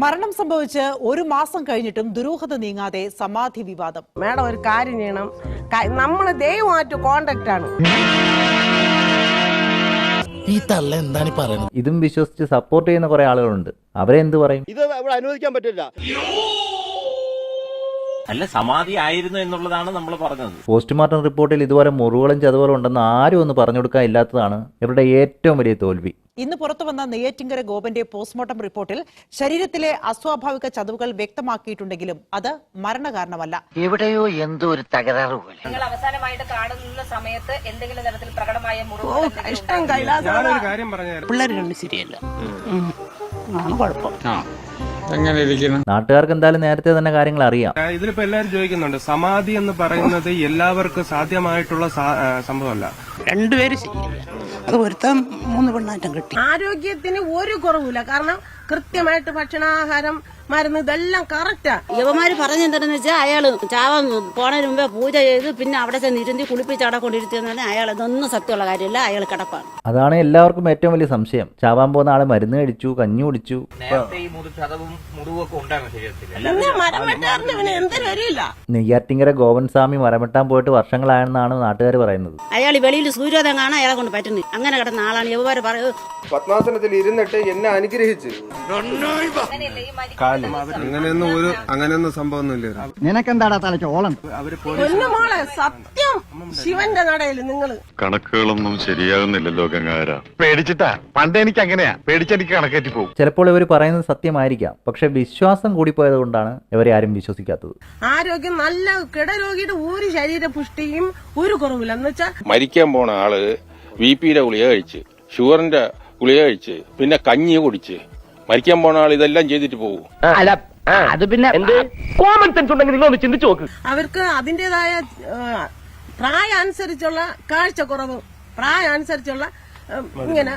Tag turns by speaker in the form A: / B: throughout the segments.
A: മരണം സംഭവിച്ച് ഒരു മാസം കഴിഞ്ഞിട്ടും ദുരൂഹത നീങ്ങാതെ സമാധി വിവാദം.
B: മേഡം ഒരു കാര്യം ചെയ്യണം. നമ്മൾ ദൈവമായിട്ട് കോണ്ടാക്ട് ആണ്.
C: ഈ തള്ള എന്താണ് പറയുന്നത്?
D: ഇതും വിശ്വസിച്ച് സപ്പോർട്ട് ചെയ്യുന്ന കുറെ ആളുകളുണ്ട്. അവരെ എന്ത് പറയും?
E: ഇത് ഇവിടെ അനുവദിക്കാൻ പറ്റില്ല.
F: അല്ല സമാധി ആയിരുന്നു എന്നുള്ളതാണ് നമ്മൾ പറഞ്ഞത്.
D: പോസ്റ്റ്മോർട്ടം റിപ്പോർട്ടിൽ ഇതുപോലെ മുറിവുകളും ചതവുകളും ഉണ്ടെന്ന് ആരും ഒന്ന് പറഞ്ഞു കൊടുക്കാൻ ഇല്ലാത്തതാണ് ഇവരുടെ ഏറ്റവും വലിയ തോൽവി.
A: ഇന്ന് പുറത്തു വന്ന നെയ്യാറ്റിങ്കര ഗോപന്റെ പോസ്റ്റ്മോർട്ടം റിപ്പോർട്ടിൽ ശരീരത്തിലെ അസ്വാഭാവിക ചതവുകൾ വ്യക്തമാക്കിയിട്ടുണ്ടെങ്കിലും അത് മരണകാരണമല്ല.
C: എവിടെയോ എന്തോ ഒരു തകരാറ് പോലെ.
G: നിങ്ങൾ അവസാനമായിട്ട് കാണുന്ന സമയത്ത് എന്തെങ്കിലും തരത്തിൽ പ്രകടമായ
B: പിള്ളേർ ശരിയല്ല.
H: എങ്ങനെ ഇരിക്കുന്നു?
D: നാട്ടുകാർക്ക് എന്തായാലും നേരത്തെ തന്നെ കാര്യങ്ങൾ അറിയാം.
I: ഇതിലിപ്പോ എല്ലാരും ചോദിക്കുന്നുണ്ട് സമാധി എന്ന് പറയുന്നത് എല്ലാവർക്കും സാധ്യമായിട്ടുള്ള സംഭവമല്ല?
J: രണ്ടുപേരും ശരിയില്ല. വരുത്താൻ മൂന്ന് പെണ്ണാറ്റം കിട്ടി.
B: ആരോഗ്യത്തിന് ഒരു കുറവില്ല കാരണം കൃത്യമായിട്ട് ഭക്ഷണാഹാരം മരുന്ന് ഇതെല്ലാം കറക്റ്റാ
K: യുവമാര് പറഞ്ഞെന്താണെന്ന് വെച്ചാൽ അയാൾ ചാവാൻ പോണതിന് മുമ്പേ പൂജ ചെയ്ത് പിന്നെ അവിടെ ചെന്ന് ഇരുത്തി കുളിപ്പിച്ച് അവിടെ കൊണ്ടിരുത്തിയെന്ന് പറഞ്ഞാൽ അയാൾ ഇതൊന്നും സത്യമുള്ള കാര്യമില്ല അയാൾ കിടപ്പാണ്.
D: അതാണ് എല്ലാവർക്കും ഏറ്റവും വലിയ സംശയം. ചാവാൻ പോകുന്ന ആൾ മരുന്ന് കഴിച്ചു കഞ്ഞി കുടിച്ചു. നെയ്യാറ്റിങ്കര ഗോവൻ സ്വാമി മരമെട്ടാൻ പോയിട്ട് വർഷങ്ങളായെന്നാണ് നാട്ടുകാർ പറയുന്നത്.
K: അയാൾ വെളിയിൽ സൂര്യോദയം കാണാൻ അയാളെ കൊണ്ട് പറ്റുന്നു അങ്ങനെ കിടന്ന ആളാണ് യുവമാര് പറയുന്നത്
E: പത്മാസനത്തിൽ ഇരുന്നിട്ട് എന്നെ അനുഗ്രഹിച്ച്.
G: മരി
I: അങ്ങനെയൊന്നും ഒരു അങ്ങനെയൊന്നും സംഭവമൊന്നുമില്ല.
C: നിനക്കെന്താടാ
I: അവർ
B: പൊന്നുമോളെ സത്യം. ശിവന്റെ നടയിൽ നിങ്ങൾ.
H: കണക്കുകളൊന്നും ശരിയാകുന്നില്ലല്ലോ ഗംഗാര പേടിച്ചിട്ടാ. പണ്ട് എനിക്ക് അങ്ങനെയാ. പേടിച്ചെനിക്ക് കണക്കേറ്റി പോകും.
D: ചിലപ്പോൾ ഇവർ പറയുന്നത് സത്യമായിരിക്കാം. പക്ഷെ വിശ്വാസം കൂടിപ്പോയത് കൊണ്ടാണ് ഇവരെ ആരും വിശ്വസിക്കാത്തത്.
B: ആരോഗ്യം നല്ല കിടരോഗിയുടെ ഒരു ശരീര പുഷ്ടിയും ഒരു കുറവില്ല. എന്ന് വെച്ചാൽ
H: മരിക്കാൻ പോണ ആൾ ബി പിയുടെ ഗുളിക കഴിച്ച് ഷുഗറിന്റെ ഗുളിക കഴിച്ച് പിന്നെ കഞ്ഞി കുടിച്ച് മരിക്കാൻ പോണ ആൾ ഇതെല്ലാം ചെയ്തിട്ട് പോകും
C: അല്ല അത് പിന്നെ കോമൺ സെൻസ് ഉണ്ടെങ്കിൽ നിങ്ങൾ ഒന്ന് ചിന്തിച്ചു നോക്ക്.
B: അവർക്ക് അതിന്റെതായ പ്രായം അനുസരിച്ചുള്ള കാഴ്ചക്കുറവ് പ്രായം അനുസരിച്ചുള്ള ഇങ്ങനെ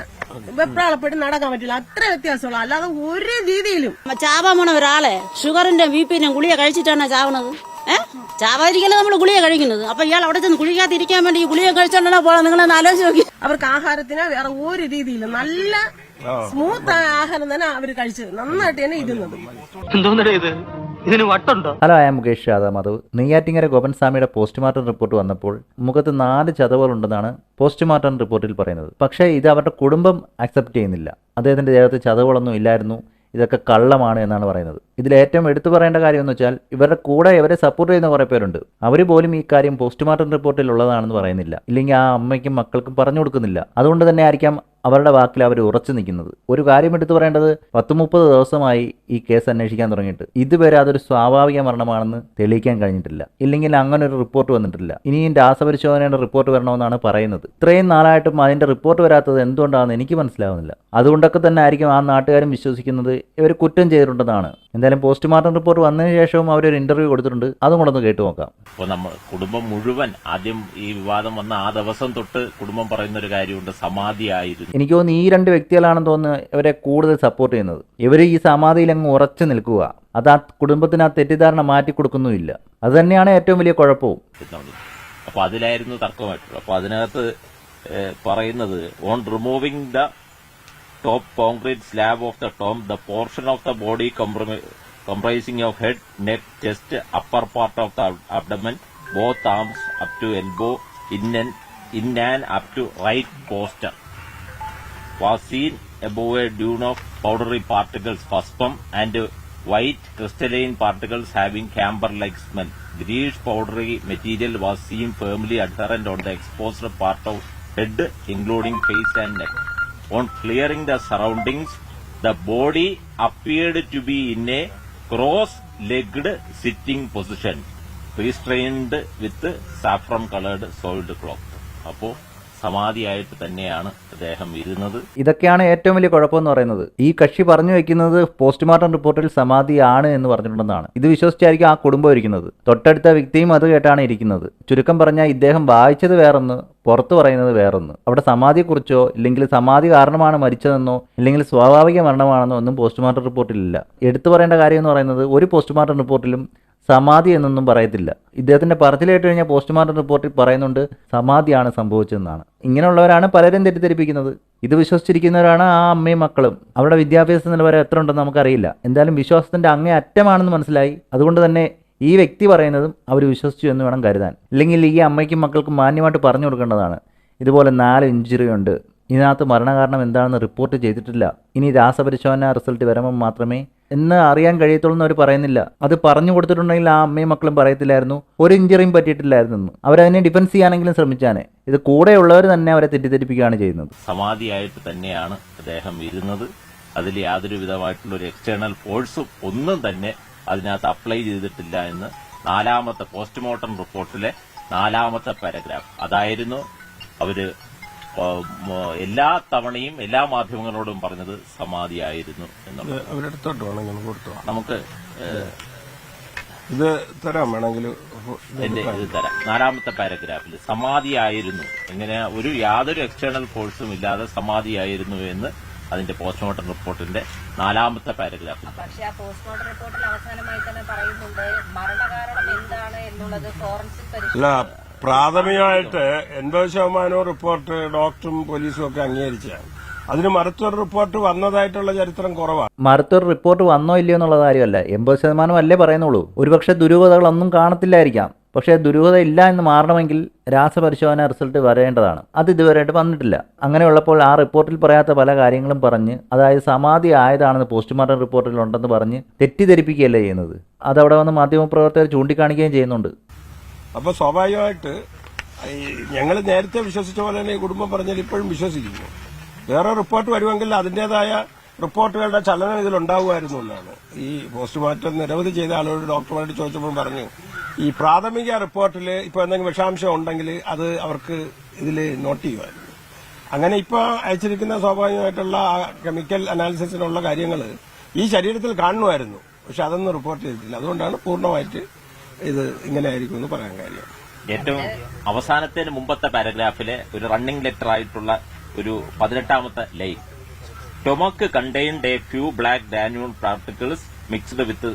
B: വെപ്രാളപ്പെട്ട് നടക്കാൻ പറ്റില്ല. അത്ര വ്യത്യാസമുള്ള. അല്ലാതെ ഒരു രീതിയിലും
K: ചാവാൻ പോണ ഒരാളെ ഷുഗറിന്റെ ബി ഗുളിയ ഗുളിക കഴിച്ചിട്ടാണ് ചാവണത്? ഏഹ് ചാവാതിരിക്കല നമ്മൾ ഗുളിക കഴിക്കുന്നത്? അപ്പൊ ഇയാൾ അവിടെ ചെന്ന് കുഴിക്കാതിരിക്കാൻ വേണ്ടി ഈ ഗുളിക കഴിച്ചോണ്ടാ പോലെ നിങ്ങളൊന്ന് ആലോചിച്ച് നോക്കി.
B: അവർക്ക് ആഹാരത്തിന് വേറെ ഒരു രീതിയില്ല. നല്ല സ്മൂത്ത് ആഹാരം തന്നെ അവർ കഴിച്ചത് നന്നായിട്ട് തന്നെ ഇരുന്നത്.
C: എന്തോന്നടേ ഇത്? ഇതിന് വട്ടുണ്ടോ?
D: ഹലോ ആയ മുകേഷ് യാദവ്. മാധവ് നെയ്യാറ്റിങ്ങര ഗോപൻസ്വാമിയുടെ പോസ്റ്റ്മോർട്ടം റിപ്പോർട്ട് വന്നപ്പോൾ മുഖത്ത് നാല് ചതവുകളുണ്ടെന്നാണ് പോസ്റ്റ്മോർട്ടം റിപ്പോർട്ടിൽ പറയുന്നത്. പക്ഷേ ഇത് അവരുടെ കുടുംബം അക്സെപ്റ്റ് ചെയ്യുന്നില്ല. അദ്ദേഹത്തിന്റെ ദേഹത്ത് ചതവുകളൊന്നും ഇല്ലായിരുന്നു. ഇതൊക്കെ കള്ളമാണ് എന്നാണ് പറയുന്നത്. ഇതിൽ ഏറ്റവും എടുത്തു പറയേണ്ട കാര്യം എന്ന് വെച്ചാൽ ഇവരുടെ കൂടെ ഇവരെ സപ്പോർട്ട് ചെയ്യുന്ന കുറേ പേരുണ്ട്. അവർ പോലും ഈ കാര്യം പോസ്റ്റ്മോർട്ടം റിപ്പോർട്ടിൽ ഉള്ളതാണെന്ന് പറയുന്നില്ല. ഇല്ലെങ്കിൽ ആ അമ്മയ്ക്കും മക്കൾക്കും പറഞ്ഞു കൊടുക്കുന്നില്ല. അതുകൊണ്ട് തന്നെ ആയിരിക്കാം അവരുടെ വാക്കിൽ അവർ ഉറച്ചു നിൽക്കുന്നത്. ഒരു കാര്യം എടുത്തു പറയേണ്ടത് പത്ത് മുപ്പത് ദിവസമായി ഈ കേസ് അന്വേഷിക്കാൻ തുടങ്ങിയിട്ട്. ഇതുവരെ അതൊരു സ്വാഭാവിക മരണമാണെന്ന് തെളിയിക്കാൻ കഴിഞ്ഞിട്ടില്ല. ഇല്ലെങ്കിൽ അങ്ങനെ ഒരു റിപ്പോർട്ട് വന്നിട്ടില്ല. ഇനിയും രാസപരിശോധനയുടെ റിപ്പോർട്ട് വരണമെന്നാണ് പറയുന്നത്. ഇത്രയും നാളായിട്ടും അതിന്റെ റിപ്പോർട്ട് വരാത്തത് എന്തുകൊണ്ടാണെന്ന് എനിക്ക് മനസ്സിലാവുന്നില്ല. അതുകൊണ്ടൊക്കെ തന്നെ ആയിരിക്കും ആ നാട്ടുകാരും വിശ്വസിക്കുന്നത് ഇവർ കുറ്റം ചെയ്തിട്ടുണ്ടെന്നാണ്. എന്തായാലും പോസ്റ്റ്മോർട്ടം റിപ്പോർട്ട് വന്നതിന് ശേഷവും അവരൊരു ഇന്റർവ്യൂ കൊടുത്തിട്ടുണ്ട്. അതും കൂടെ ഒന്ന് കേട്ടു നോക്കാം.
F: നമ്മൾ കുടുംബം മുഴുവൻ ആദ്യം ഈ വിവാദം വന്ന ആ ദിവസം തൊട്ട് കുടുംബം പറയുന്ന ഒരു കാര്യമുണ്ട്. സമാധി ആയിരുന്നു
D: എനിക്ക് തോന്നുന്നു ഈ രണ്ട് വ്യക്തികളാണെന്ന് തോന്നുന്നു ഇവരെ കൂടുതൽ സപ്പോർട്ട് ചെയ്യുന്നത്. ഇവർ ഈ സമാധിയിൽ അങ്ങ് ഉറച്ചു നിൽക്കുക. അത് ആ കുടുംബത്തിന് ആ തെറ്റിദ്ധാരണ മാറ്റി കൊടുക്കുന്നുമില്ല അത് തന്നെയാണ് ഏറ്റവും വലിയ കുഴപ്പവും.
F: അപ്പൊ അതിലായിരുന്നു തർക്കമായിട്ടുള്ളത്. അപ്പൊ അതിനകത്ത് പറയുന്നത് on removing the top concrete slab of the tomb the portion of the body comprising of head neck chest upper part of the abdomen both arms up to elbow in in and up to right poster was seen above a dune of powdery particles, phosphum, and white crystalline particles having camber-like smell. Greenish powdery material was seen firmly adherent on the exposed part of head, including face and neck. On clearing the surroundings, the body appeared to be in a cross-legged sitting position, restrained with saffron-colored soiled cloth. അപ്പോൾ സമാധിയായിട്ട് തന്നെയാണ് അദ്ദേഹം ഇരുന്നത്.
D: ഇതൊക്കെയാണ് ഏറ്റവും വലിയ കുഴപ്പമെന്ന് പറയുന്നത്. ഈ കക്ഷി പറഞ്ഞു വെക്കുന്നത് പോസ്റ്റ്മോർട്ടം റിപ്പോർട്ടിൽ സമാധിയാണ് എന്ന് പറഞ്ഞിട്ടുണ്ടെന്നാണ്. ഇത് വിശ്വസിച്ചായിരിക്കും ആ കുടുംബം ഇരിക്കുന്നത് തൊട്ടടുത്ത വ്യക്തിയും അത് കേട്ടാണ് ഇരിക്കുന്നത്. ചുരുക്കം പറഞ്ഞാൽ ഇദ്ദേഹം വായിച്ചത് വേറൊന്ന് പുറത്തു പറയുന്നത് വേറൊന്ന്. അവിടെ സമാധിയെക്കുറിച്ചോ ഇല്ലെങ്കിൽ സമാധി കാരണമാണ് മരിച്ചതെന്നോ ഇല്ലെങ്കിൽ സ്വാഭാവിക മരണമാണെന്നോ ഒന്നും പോസ്റ്റ്മോർട്ടം റിപ്പോർട്ടിലില്ല. എടുത്തു പറയേണ്ട കാര്യം എന്ന് പറയുന്നത് ഒരു പോസ്റ്റ്മോർട്ടം റിപ്പോർട്ടിലും സമാധി എന്നൊന്നും പറയത്തില്ല. ഇദ്ദേഹത്തിന്റെ പറച്ചിലേറ്റ് കഴിഞ്ഞാൽ പോസ്റ്റ്മോർട്ടം റിപ്പോർട്ടിൽ പറയുന്നുണ്ട് സമാധിയാണ് സംഭവിച്ചതെന്നാണ്. ഇങ്ങനെയുള്ളവരാണ് പലരും തെറ്റിദ്ധരിപ്പിക്കുന്നത്. ഇത് വിശ്വസിച്ചിരിക്കുന്നവരാണ് ആ അമ്മയും മക്കളും. അവരുടെ വിദ്യാഭ്യാസ നിലവാരം എത്ര ഉണ്ടെന്ന് നമുക്കറിയില്ല. എന്തായാലും വിശ്വാസത്തിന്റെ അങ്ങേ അറ്റമാണെന്ന് മനസ്സിലായി. അതുകൊണ്ട് തന്നെ ഈ വ്യക്തി പറയുന്നതും അവർ വിശ്വസിച്ചു എന്ന് വേണം കരുതാൻ. അല്ലെങ്കിൽ ഈ അമ്മയ്ക്കും മക്കൾക്കും മാന്യമായിട്ട് പറഞ്ഞു കൊടുക്കേണ്ടതാണ്. ഇതുപോലെ നാല് ഇഞ്ചുറി ഉണ്ട്. ഇതിനകത്ത് മരണകാരണം എന്താണെന്ന് റിപ്പോർട്ട് ചെയ്തിട്ടില്ല. ഇനി രാസപരിശോധന റിസൾട്ട് വരുമ്പോൾ മാത്രമേ എന്ന് അറിയാൻ കഴിയത്തുള്ളൂ എന്ന് അവർ പറയുന്നില്ല. അത് പറഞ്ഞു കൊടുത്തിട്ടുണ്ടെങ്കിൽ ആ അമ്മയും മക്കളും പറയത്തില്ലായിരുന്നു. ഒരു ഇഞ്ചറിയും പറ്റിയിട്ടില്ലായിരുന്നു. എന്ന് അവരതിനെ ഡിഫൻസ് ചെയ്യാനെങ്കിലും ശ്രമിച്ചാനെ ഇത് കൂടെയുള്ളവർ തന്നെ അവരെ തെറ്റിദ്ധരിപ്പിക്കുകയാണ് ചെയ്യുന്നത്.
F: സമാധിയായിട്ട് തന്നെയാണ് അദ്ദേഹം ഇരുന്നത്. അതിൽ യാതൊരു വിധമായിട്ടുള്ള ഒരു എക്സ്റ്റേണൽ ഫോഴ്സും ഒന്നും തന്നെ അതിനകത്ത് അപ്ലൈ ചെയ്തിട്ടില്ല എന്ന് നാലാമത്തെ പോസ്റ്റ്മോർട്ടം റിപ്പോർട്ടിലെ നാലാമത്തെ പാരഗ്രാഫ് അതായിരുന്നു അവർ എല്ലാ തവണയും എല്ലാ മാധ്യമങ്ങളോടും പറഞ്ഞത് സമാധിയായിരുന്നു എന്നുള്ളത്.
I: അവരെടുത്തോട്ട് വേണമെങ്കിൽ കൊടുത്തു
F: നമുക്ക്
I: ഇത് തരാം വേണമെങ്കിൽ
F: എന്റെ ഇത് തരാം. നാലാമത്തെ പാരഗ്രാഫിൽ സമാധിയായിരുന്നു. ഇങ്ങനെ ഒരു യാതൊരു എക്സ്റ്റേണൽ ഫോഴ്സും ഇല്ലാതെ സമാധിയായിരുന്നു എന്ന് അതിന്റെ പോസ്റ്റ്മോർട്ടം റിപ്പോർട്ടിന്റെ നാലാമത്തെ പാരഗ്രാഫ്
G: പക്ഷേ ആ പോസ്റ്റ്മോർട്ടം റിപ്പോർട്ടിൽ അവസാനമായി തന്നെ പറയുന്നുണ്ട് മരണകാരണം എന്താണ് എന്നുള്ളത് ഫോറൻസിക് പരിശോധന
I: പ്രാഥമികമായിട്ട് എൺപത് ശതമാനവും റിപ്പോർട്ട് ഡോക്ടറും പോലീസും ഒക്കെ അംഗീകരിച്ചാണ് അതിന് മറുത്തൊരു റിപ്പോർട്ട് വന്നതായിട്ടുള്ള ചരിത്രം കുറവാണ്.
D: മറുത്തൊരു റിപ്പോർട്ട് വന്നോ ഇല്ലയോ എന്നുള്ള കാര്യമല്ല. എൺപത് ശതമാനം അല്ലേ പറയുന്നുള്ളൂ. ഒരുപക്ഷെ ദുരൂഹതകളൊന്നും കാണത്തില്ലായിരിക്കാം. പക്ഷേ ദുരൂഹത ഇല്ല എന്ന് മാറണമെങ്കിൽ രാസപരിശോധന റിസൾട്ട് വരേണ്ടതാണ്. അത് ഇതുവരെയായിട്ട് വന്നിട്ടില്ല. അങ്ങനെയുള്ളപ്പോൾ ആ റിപ്പോർട്ടിൽ പറയാത്ത പല കാര്യങ്ങളും പറഞ്ഞ് അതായത് സമാധി ആയതാണെന്ന് പോസ്റ്റ്മോർട്ടം റിപ്പോർട്ടിൽ ഉണ്ടെന്ന് പറഞ്ഞ് തെറ്റിദ്ധരിപ്പിക്കുകയല്ലേ ചെയ്യുന്നത്? അതവിടെ വന്ന് മാധ്യമപ്രവർത്തകർ ചൂണ്ടിക്കാണിക്കുകയും ചെയ്യുന്നുണ്ട്.
I: അപ്പൊ സ്വാഭാവികമായിട്ട് ഞങ്ങൾ നേരത്തെ വിശ്വസിച്ച പോലെ തന്നെ ഈ കുടുംബം പറഞ്ഞാൽ ഇപ്പോഴും വിശ്വസിക്കുന്നു. വേറെ റിപ്പോർട്ട് വരുമെങ്കിൽ അതിന്റേതായ റിപ്പോർട്ടുകളുടെ ചലനം ഇതിലുണ്ടാവുമായിരുന്നു എന്നാണ്. ഈ പോസ്റ്റ്മോർട്ടം നിരവധി ചെയ്ത ആളുകളോട് ഡോക്ടർമാരോട് ചോദിച്ചപ്പോൾ പറഞ്ഞു ഈ പ്രാഥമിക റിപ്പോർട്ടിൽ ഇപ്പൊ എന്തെങ്കിലും വിഷാംശം ഉണ്ടെങ്കിൽ അത് അവർക്ക് ഇതിൽ നോട്ട് ചെയ്യുമായിരുന്നു. അങ്ങനെ ഇപ്പൊ അയച്ചിരിക്കുന്ന സ്വാഭാവികമായിട്ടുള്ള കെമിക്കൽ അനാലിസിസിനുള്ള കാര്യങ്ങൾ ഈ ശരീരത്തിൽ കാണുമായിരുന്നു. പക്ഷെ അതൊന്നും റിപ്പോർട്ട് ചെയ്തിട്ടില്ല. അതുകൊണ്ടാണ് പൂർണമായിട്ട് ഇത് ഇങ്ങനെ ആയിരിക്കും എന്ന് പറയാൻ കാര്യം.
F: ഏറ്റവും അവസാനത്തിന് മുമ്പത്തെ പാരഗ്രാഫിലെ ഒരു റണ്ണിംഗ് ലെറ്റർ ആയിട്ടുള്ള ഒരു പതിനെട്ടാമത്തെ line stomach contained a few black granular particles mixed with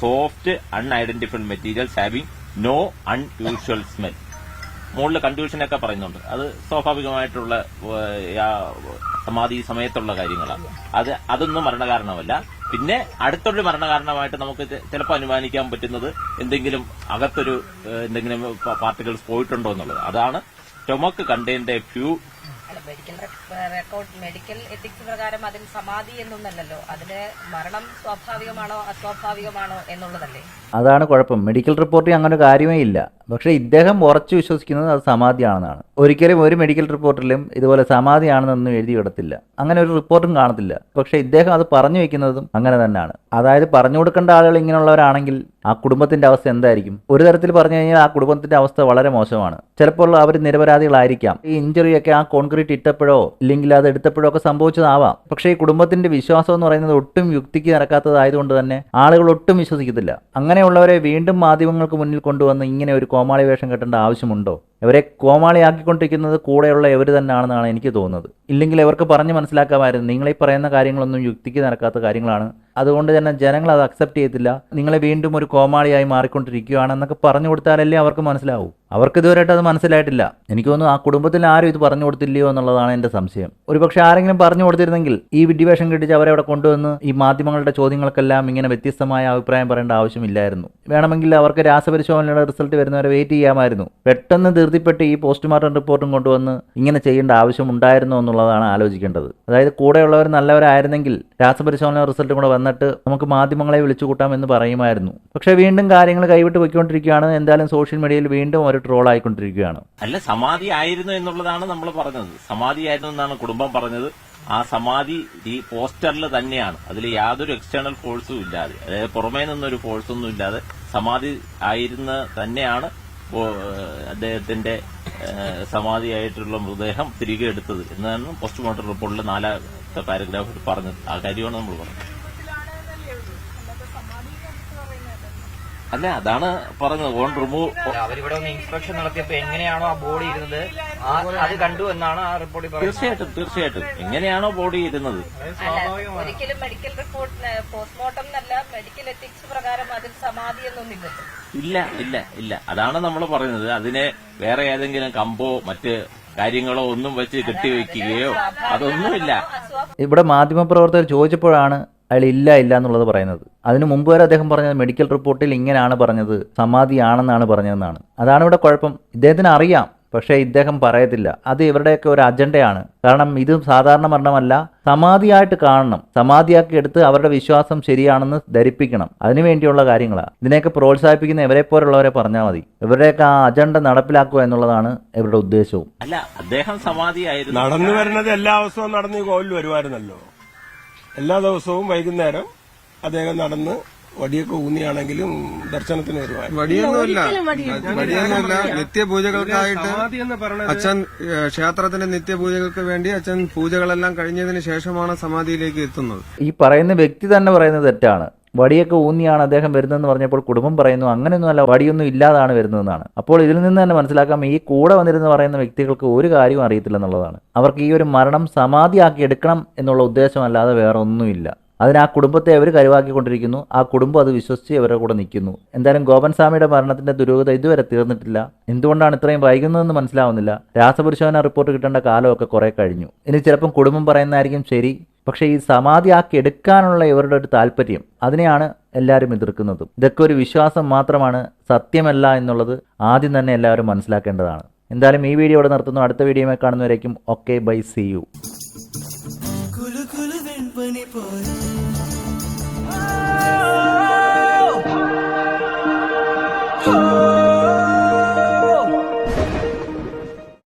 F: soft unidentified materials having no unusual smell മുകളിൽ കൺഫ്യൂഷനൊക്കെ പറയുന്നുണ്ട്. അത് സ്വാഭാവികമായിട്ടുള്ള സമാധി സമയത്തുള്ള കാര്യങ്ങളാണ് അത് അതൊന്നും മരണകാരണമല്ല. പിന്നെ അടുത്തൊരു മരണകാരണമായിട്ട് നമുക്ക് ചിലപ്പോൾ അനുമാനിക്കാൻ പറ്റുന്നത് എന്തെങ്കിലും അകത്തൊരു എന്തെങ്കിലും പാർട്ടികൾസ് പോയിട്ടുണ്ടോ എന്നുള്ളത്. അതാണ് stomach contained a few
G: medical record medical ethics പ്രകാരം അതിൽ സമാധി എന്നൊന്നല്ലല്ലോ. അതിന് മരണം സ്വാഭാവികമാണോ അസ്വാഭാവികമാണോ എന്നുള്ളതല്ലേ?
D: അതാണ് കുഴപ്പം. മെഡിക്കൽ റിപ്പോർട്ടിൽ അങ്ങനെ കാര്യമേ ഇല്ല. പക്ഷേ ഇദ്ദേഹം ഉറച്ചു വിശ്വസിക്കുന്നത് അത് സമാധിയാണെന്നാണ്. ഒരിക്കലും ഒരു മെഡിക്കൽ റിപ്പോർട്ടിലും ഇതുപോലെ സമാധിയാണെന്നൊന്നും എഴുതി വിടത്തില്ല. അങ്ങനെ ഒരു റിപ്പോർട്ടും കാണത്തില്ല. പക്ഷെ ഇദ്ദേഹം അത് പറഞ്ഞു വെക്കുന്നതും അങ്ങനെ തന്നെയാണ്. അതായത് പറഞ്ഞു കൊടുക്കേണ്ട ആളുകൾ ഇങ്ങനെയുള്ളവരാണെങ്കിൽ ആ കുടുംബത്തിന്റെ അവസ്ഥ എന്തായിരിക്കും? ഒരു തരത്തിൽ പറഞ്ഞു കഴിഞ്ഞാൽ ആ കുടുംബത്തിന്റെ അവസ്ഥ വളരെ മോശമാണ്. ചിലപ്പോൾ അവർ നിരപരാധികളായിരിക്കാം. ഈ ഇഞ്ചുറി ഒക്കെ ആ കോൺക്രീറ്റ് ഇട്ടപ്പോഴോ ഇല്ലെങ്കിൽ അത് എടുത്തപ്പോഴോ ഒക്കെ സംഭവിച്ചതാവാം. പക്ഷേ ഈ കുടുംബത്തിന്റെ വിശ്വാസം എന്ന് പറയുന്നത് ഒട്ടും യുക്തിക്ക് നിരക്കാത്തതായതുകൊണ്ട് തന്നെ ആളുകൾ ഒട്ടും വിശ്വസിക്കത്തില്ല. അങ്ങനെയുള്ളവരെ വീണ്ടും മാധ്യമങ്ങൾക്ക് മുന്നിൽ കൊണ്ടുവന്ന് ഇങ്ങനെ ഒരു കോമാളി വേഷം കെട്ടേണ്ട ആവശ്യമുണ്ടോ? ഇവരെ കോമാളിയാക്കിക്കൊണ്ടിരിക്കുന്നത് കൂടെയുള്ള ഇവർ തന്നെയാണെന്നാണ് എനിക്ക് തോന്നുന്നത്. ഇല്ലെങ്കിൽ ഇവർക്ക് പറഞ്ഞ് മനസ്സിലാക്കാമായിരുന്നു. നിങ്ങളെ ഈ പറയുന്ന കാര്യങ്ങളൊന്നും യുക്തിക്ക് നടക്കാത്ത കാര്യങ്ങളാണ്. അതുകൊണ്ട് തന്നെ ജനങ്ങൾ അത് അക്സെപ്റ്റ് ചെയ്യത്തില്ല. നിങ്ങളെ വീണ്ടും ഒരു കോമാളിയായി മാറിക്കൊണ്ടിരിക്കുകയാണെന്നൊക്കെ പറഞ്ഞു കൊടുത്താലല്ലേ അവർക്ക് മനസ്സിലാവൂ. അവർക്ക് ഇതുവരെയായിട്ട് അത് മനസ്സിലായിട്ടില്ല. എനിക്ക് തോന്നുന്നു ആ കുടുംബത്തിൽ ആരും ഇത് പറഞ്ഞു കൊടുത്തില്ലയോ എന്നുള്ളതാണ് എന്റെ സംശയം. ഒരുപക്ഷെ ആരെങ്കിലും പറഞ്ഞു കൊടുത്തിരുന്നെങ്കിൽ ഈ വിഡ്ഡിവേഷം കെട്ടിച്ച് അവരെ അവിടെ കൊണ്ടുവന്ന് ഈ മാധ്യമങ്ങളുടെ ചോദ്യങ്ങൾക്കെല്ലാം ഇങ്ങനെ വ്യത്യസ്തമായ അഭിപ്രായം പറയേണ്ട ആവശ്യമില്ലായിരുന്നു. വേണമെങ്കിൽ അവർക്ക് രാസപരിശോധനയുടെ റിസൾട്ട് വരുന്നവരെ വെയിറ്റ് ചെയ്യാമായിരുന്നു. പെട്ടെന്ന് ധൃതിപ്പെട്ട് ഈ പോസ്റ്റ്മോർട്ടം റിപ്പോർട്ടും കൊണ്ടുവന്ന് ഇങ്ങനെ ചെയ്യേണ്ട ആവശ്യം ഉണ്ടായിരുന്നോ എന്നുള്ളതാണ് ആലോചിക്കേണ്ടത്. അതായത് കൂടെയുള്ളവർ നല്ലവരായിരുന്നെങ്കിൽ രാസപരിശോധന റിസൾട്ടും കൂടെ വന്നിട്ട് നമുക്ക് മാധ്യമങ്ങളെ വിളിച്ചു കൂട്ടാം എന്ന് പറയുമായിരുന്നു. പക്ഷേ വീണ്ടും കാര്യങ്ങൾ കൈവിട്ട് പോയിക്കൊണ്ടിരിക്കുകയാണ്. എന്തായാലും സോഷ്യൽ മീഡിയയിൽ വീണ്ടും ഒരു ട്രോൾ ആയിക്കൊണ്ടിരിക്കുകയാണ്
F: അല്ല സമാധി ആയിരുന്നു എന്നുള്ളതാണ് നമ്മൾ പറഞ്ഞത്. സമാധി ആയിരുന്നു എന്നാണ് കുടുംബം പറഞ്ഞത്. ആ സമാധി ഈ പോസ്റ്ററിൽ തന്നെയാണ്. അതിൽ യാതൊരു എക്സ്റ്റേണൽ ഫോഴ്സും ഇല്ലാതെ. അതായത് പുറമേ നിന്നൊരു ഫോഴ്സൊന്നും ഇല്ലാതെ സമാധി ആയിരുന്ന തന്നെയാണ് അദ്ദേഹത്തിന്റെ സമാധിയായിട്ടുള്ള മൃതദേഹം തിരികെ എടുത്തത്. എന്നാണ് പോസ്റ്റ്മോർട്ടം റിപ്പോർട്ടിലെ നാലാമത്തെ പാരഗ്രാഫിൽ പറഞ്ഞത്. ആ കാര്യമാണ് നമ്മൾ പറഞ്ഞത്. അല്ല അതാണ് പറഞ്ഞത്. ഓൺ റിമൂവ്
C: അവരിവിടെ ഒന്ന് ഇൻസ്പെക്ഷൻ നടത്തിയപ്പോ എങ്ങനെയാണോ ആ ബോഡി ഇരുന്നത്? ആ- അത് കണ്ടു എന്നാണ് ആ റിപ്പോർട്ടിൽ പറയുന്നത്.
F: തീർച്ചയായിട്ടും തീർച്ചയായിട്ടും. എങ്ങനെയാണോ ബോഡി ഇരുന്നത്?
G: ഒരിക്കലും മെഡിക്കൽ റിപ്പോർട്ട് പോസ്റ്റ്മോർട്ടം എന്നല്ല മെഡിക്കൽ എത്തിക്സ് പ്രകാരം അതിൽ സമാധി എന്നൊന്നും
F: ഇല്ല ഇല്ല ഇല്ല. അതാണ് നമ്മൾ പറയുന്നത്. അതിനെ വേറെ ഏതെങ്കിലും കമ്പോ മറ്റ് കാര്യങ്ങളോ ഒന്നും വെച്ച് കെട്ടിവെക്കുകയോ അതൊന്നുമില്ല.
D: ഇവിടെ മാധ്യമപ്രവർത്തകർ ചോദിച്ചപ്പോഴാണ് അയാൾ ഇല്ല ഇല്ല എന്നുള്ളത് പറയുന്നത്. അതിനു മുമ്പ് വരെ അദ്ദേഹം പറഞ്ഞത് മെഡിക്കൽ റിപ്പോർട്ടിൽ ഇങ്ങനെയാണ് പറഞ്ഞത് സമാധിയാണെന്നാണ് പറഞ്ഞതെന്നാണ്. അതാണ് ഇവിടെ കുഴപ്പം. ഇദ്ദേഹത്തിന് അറിയാം പക്ഷേ ഇദ്ദേഹം പറയത്തില്ല. അത് ഇവരുടെയൊക്കെ ഒരു അജണ്ടയാണ്. കാരണം ഇത് സാധാരണ മരണമല്ല സമാധിയായിട്ട് കാണണം. സമാധിയാക്കി എടുത്ത് അവരുടെ വിശ്വാസം ശരിയാണെന്ന് ധരിപ്പിക്കണം. അതിനുവേണ്ടിയുള്ള കാര്യങ്ങളാണ്. ഇതിനെയൊക്കെ പ്രോത്സാഹിപ്പിക്കുന്ന ഇവരെ പോലുള്ളവരെ പറഞ്ഞാൽ മതി. ഇവരുടെയൊക്കെ ആ അജണ്ട നടപ്പിലാക്കുക എന്നുള്ളതാണ് ഇവരുടെ ഉദ്ദേശവും.
F: അല്ല അദ്ദേഹം സമാധിയായിരുന്നു.
I: നടന്നു വരുന്നത് എല്ലാ ദിവസവും നടന്ന് ഈ കോവിൽ വരുമായിരുന്നല്ലോ. എല്ലാ ദിവസവും വൈകുന്നേരം അദ്ദേഹം നടന്ന് വടിയൊക്കെ ഊന്നിയാണെങ്കിലും ദർശനത്തിന് വരുവായിരുന്നു
E: വടിയൊന്നുമില്ല നിത്യപൂജകൾക്കായിട്ട് അച്ഛൻ ക്ഷേത്രത്തിന്റെ നിത്യപൂജകൾക്ക് വേണ്ടി അച്ഛൻ പൂജകളെല്ലാം കഴിഞ്ഞതിന് ശേഷമാണ് സമാധിയിലേക്ക് എത്തുന്നത്.
D: ഈ പറയുന്ന വ്യക്തി തന്നെ പറയുന്നത് തെറ്റാണ്. വടിയൊക്കെ ഊന്നിയാണ് അദ്ദേഹം വരുന്നതെന്ന് പറഞ്ഞപ്പോൾ കുടുംബം പറയുന്നു അങ്ങനെയൊന്നുമല്ല വടിയൊന്നും ഇല്ലാതാണ് വരുന്നതെന്നാണ്. അപ്പോൾ ഇതിൽ നിന്ന് തന്നെ മനസ്സിലാക്കാം ഈ കൂടെ വന്നിരുന്ന് പറയുന്ന വ്യക്തികൾക്ക് ഒരു കാര്യവും അറിയത്തില്ല എന്നുള്ളതാണ് അവർക്ക് ഈ ഒരു മരണം സമാധിയാക്കി എടുക്കണം എന്നുള്ള ഉദ്ദേശമല്ലാതെ വേറെ ഒന്നുമില്ല അതിന് ആ കുടുംബത്തെ അവർ കരുവാക്കിക്കൊണ്ടിരിക്കുന്നു. ആ കുടുംബം അത് വിശ്വസിച്ച് അവരുടെ കൂടെ നിൽക്കുന്നു. എന്തായാലും ഗോപൻ സ്വാമിയുടെ മരണത്തിന്റെ ദുരൂഹത ഇതുവരെ തീർന്നിട്ടില്ല. എന്തുകൊണ്ടാണ് ഇത്രയും വൈകുന്നതെന്ന് മനസ്സിലാവുന്നില്ല. രാസപരിശോധന റിപ്പോർട്ട് കിട്ടേണ്ട കാലമൊക്കെ കുറെ കഴിഞ്ഞു. ഇനി ചിലപ്പം കുടുംബം പറയുന്നതായിരിക്കും ശരി. പക്ഷേ ഈ സമാധിയാക്കി എടുക്കാനുള്ള ഇവരുടെ ഒരു താല്പര്യം അതിനെയാണ് എല്ലാവരും എതിർക്കുന്നതും. ഇതൊക്കെ ഒരു വിശ്വാസം മാത്രമാണ് സത്യമല്ല എന്നുള്ളത് ആദ്യം തന്നെ എല്ലാവരും മനസ്സിലാക്കേണ്ടതാണ്. എന്തായാലും ഈ വീഡിയോ ഇവിടെ നിർത്തുന്നു. അടുത്ത വീഡിയോമായി കാണുന്നവരേക്കും okay bye see you.
J: Oh